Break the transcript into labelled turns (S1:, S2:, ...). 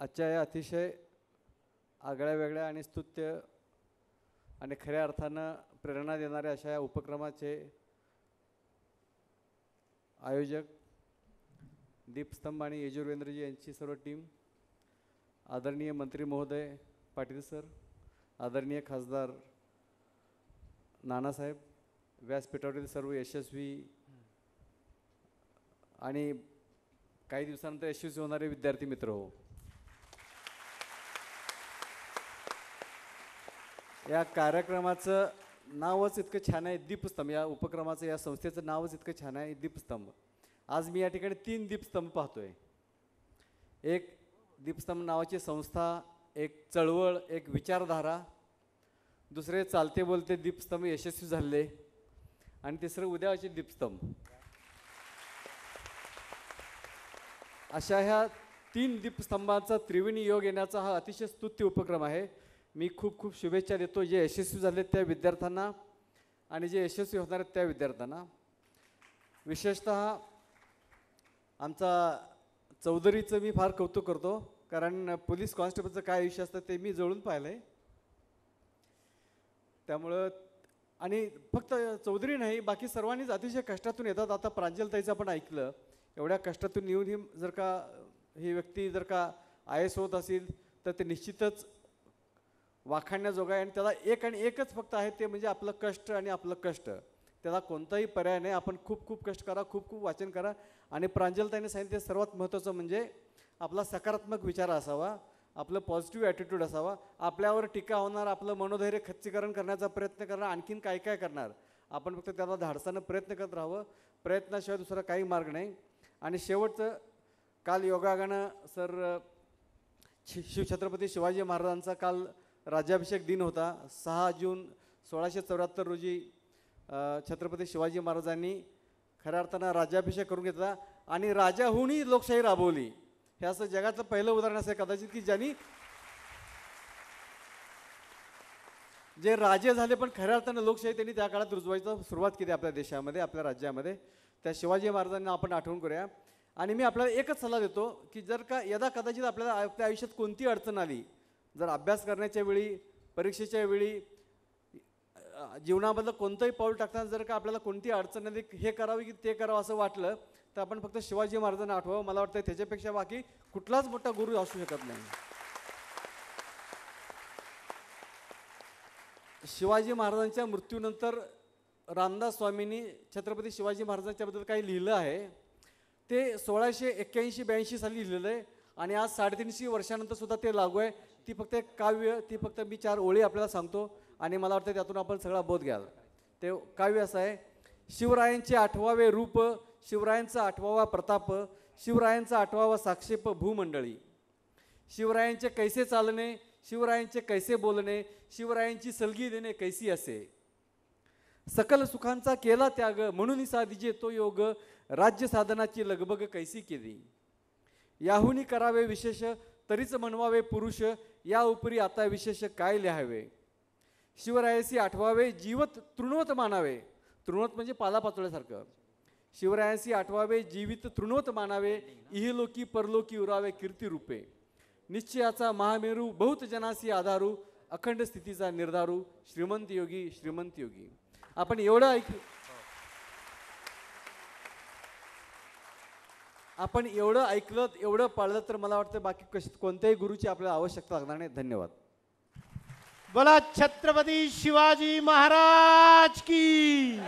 S1: आजच्या या अतिशय आगळ्या वेगळ्या आणि स्तुत्य आणि खऱ्या अर्थानं प्रेरणा देणाऱ्या अशा या उपक्रमाचे आयोजक दीपस्तंभ आणि यजुर्वेंद्रजी यांची सर्व टीम आदरणीय मंत्री महोदय पाटील सर आदरणीय खासदार नानासाहेब व्यासपीठावरील सर्व यशस्वी आणि काही दिवसानंतर यशस्वी होणारे विद्यार्थी मित्र हो. या कार्यक्रमाचं नावच इतकं छान आहे दीपस्तंभ. या उपक्रमाचं या संस्थेचं नावच इतकं छान आहे दीपस्तंभ. आज मी या ठिकाणी तीन दीपस्तंभ पाहतो आहे एक दीपस्तंभ नावाची संस्था एक चळवळ एक विचारधारा. दुसरे चालते बोलते दीपस्तंभ यशस्वी झाले. आणि तिसरं उद्याचे दीपस्तंभ. अशा ह्या तीन दीपस्तंभांचा त्रिवेणी योग येण्याचा हा अतिशय स्तुत्य उपक्रम आहे. मी खूप खूप शुभेच्छा देतो जे यशस्वी झाले त्या विद्यार्थ्यांना आणि जे यशस्वी होणार आहेत त्या विद्यार्थ्यांना. विशेषत आमचा चौधरीचं मी फार कौतुक करतो कारण पोलीस कॉन्स्टेबलचं काय आयुष्य असतं ते मी जवळून पाहिलं आहे त्यामुळं आणि फक्त चौधरी नाही बाकी सर्वांनीच अतिशय कष्टातून येतात. आता प्रांजलताईचं आपण ऐकलं एवढ्या कष्टातून येऊन ही जर का ही व्यक्ती जर का आय एस होत असेल तर ते निश्चितच वाखाणण्याजोगा आहे आणि त्याला एक आणि एकच फक्त आहे ते म्हणजे आपलं कष्ट आणि आपलं कष्ट. त्याला कोणताही पर्याय नाही. आपण खूप खूप कष्ट करा खूप खूप वाचन करा. आणि प्रांजलताईने सांगितले सर्वात महत्त्वाचं म्हणजे आपला सकारात्मक विचार असावा. आपलं पॉझिटिव्ह ॲटिट्यूड असावा. आपल्यावर टीका होणार आपलं मनोधैर्य खच्चीकरण करण्याचा प्रयत्न करणार आणखीन काय काय करणार? आपण फक्त त्याला धाडसानं प्रयत्न करत राहावं. प्रयत्नाशिवाय दुसरा काही मार्ग नाही. आणि शेवटचं काल योगागानं सर शि शिवछत्रपती शिवाजी महाराजांचा काल राज्याभिषेक दिन होता. सहा जून सोळाशे चौऱ्याहत्तर रोजी छत्रपती शिवाजी महाराजांनी खऱ्या अर्थानं राज्याभिषेक करून घेतला आणि राजाहूनही लोकशाही राबवली. हे असं जगातलं पहिलं उदाहरण असं कदाचित की ज्यांनी जे राजे झाले पण खऱ्या अर्थानं लोकशाही त्यांनी त्या काळात रुजवायचं सुरुवात केली आपल्या देशामध्ये आपल्या राज्यामध्ये. त्या शिवाजी महाराजांना आपण आठवण करूया. आणि मी आपल्याला एकच सल्ला देतो की जर का यदा कदाचित आपल्याला आपल्या आयुष्यात कोणती अडचण आली जर अभ्यास करण्याच्या वेळी परीक्षेच्या वेळी जीवनामधलं कोणतंही पाऊल टाकताना जर का आपल्याला कोणती अडचण आली हे करावं की ते करावं असं वाटलं तर आपण फक्त शिवाजी महाराजांना आठवावं. मला वाटतं त्याच्यापेक्षा बाकी कुठलाच मोठा गुरु असू शकत नाही. शिवाजी महाराजांच्या मृत्यूनंतर रामदास स्वामींनी छत्रपती शिवाजी महाराजांच्याबद्दल काही लिहिलं आहे. ते सोळाशे एक्क्याऐंशी ब्याऐंशी साली लिहिलेलं आहे. आणि आज साडेतीनशे वर्षानंतर सुद्धा ते लागू आहे. ती फक्त एक काव्य ती फक्त मी चार ओळी आपल्याला सांगतो आणि मला वाटतं त्यातून आपण सगळा बोध घ्याल. ते काव्य असं आहे शिवरायांचे आठवावे रूप शिवरायांचा आठवावा प्रताप शिवरायांचा आठवावा साक्षेप भूमंडळी. शिवरायांचे कैसे चालणे शिवरायांचे कैसे बोलणे शिवरायांची सलगी देणे कैसी असे. सकल सुखांचा केला त्याग म्हणून साधिजे तो योग राज्य साधनाची लगबग कैसी केली. याहुनी करावे विशेष तरीच म्हणवावे पुरुष या उपरी आता विशेष काय लिहावे? शिवरायासी आठवावे जीवत तृणवत मानावे. तृणवत म्हणजे पालापाचोळ्यासारखं. शिवरायांशी आठवावे जीवित तृणवत मानावे इहलोकी परलोकी उरावे कीर्ती रूपे. निश्चयाचा महामेरू बहुत जनासी आधारू अखंड स्थितीचा निर्धारू श्रीमंत योगी श्रीमंत योगी. आपण एवढं ऐक आपण एवढं ऐकलं एवढं पाळलं तर मला वाटतं बाकी कश कोणत्याही गुरुची आपल्याला आवश्यकता लागणार नाही. धन्यवाद.
S2: बोला छत्रपती शिवाजी महाराज की.